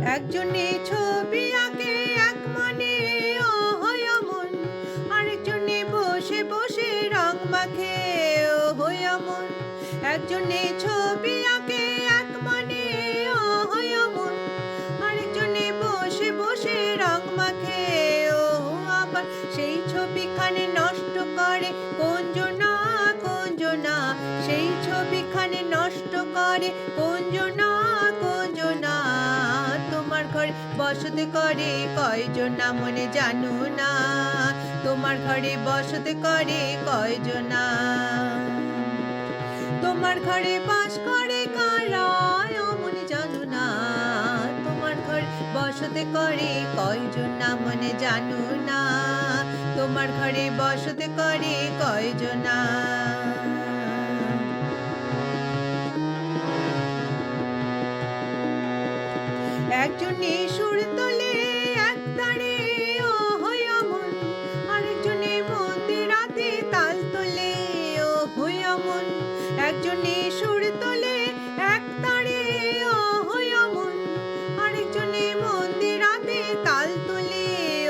একজনে ছবি আঁকে, এক মনে আরেকজনে বসে বসে রং মাখে ও হয় মন। একজনে ছবি আঁকে, এক মনে ও মন, আরেকজনে বসে বসে রং মাখে ও আবার সেই ছবিখানে নষ্ট করে কোনজনা কোনজনা সেই ছবিখানে নষ্ট করে ঘরে বসতে করে কয়জন না মনে জানো না। তোমার ঘরে বসতে করে কয়জন না। তোমার ঘরে বাস করে কারা মনে জানো না। তোমার ঘর বসতে করে কয়জন না মনে জানো না। তোমার ঘরে বসতে করে কয়জনা একজনে সুর তোলে, এক তারে ও হয় মন। আরেকজনে মন্দিরাতে তাল তোলে ও হয় মন। একজনে সুর তোলে, এক তারে ও হয় মন। আরেকজনে মন্দিরাতে তাল তোলে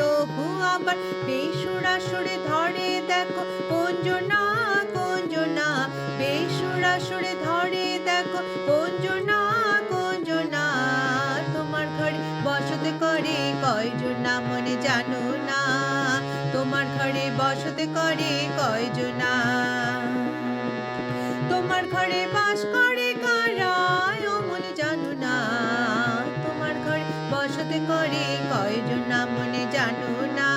ও হু আবার বেসুরা সুরে ধরে। দেখো কোনজনা কোনজনা তোমার ঘরে বসতে করে কয়জনা? তোমার ঘরে বাস করে কারা? মনে জানো না। তোমার ঘরে বসতে করে কয়জনা মনে জানো না।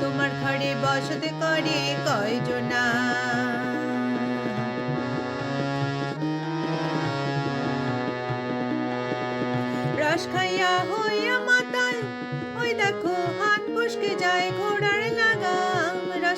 তোমার ঘরে বসতে করে কয়জনা? রস খাইয়া হইয়া মাতাল, ওই দেখো হাত পুষকে যায়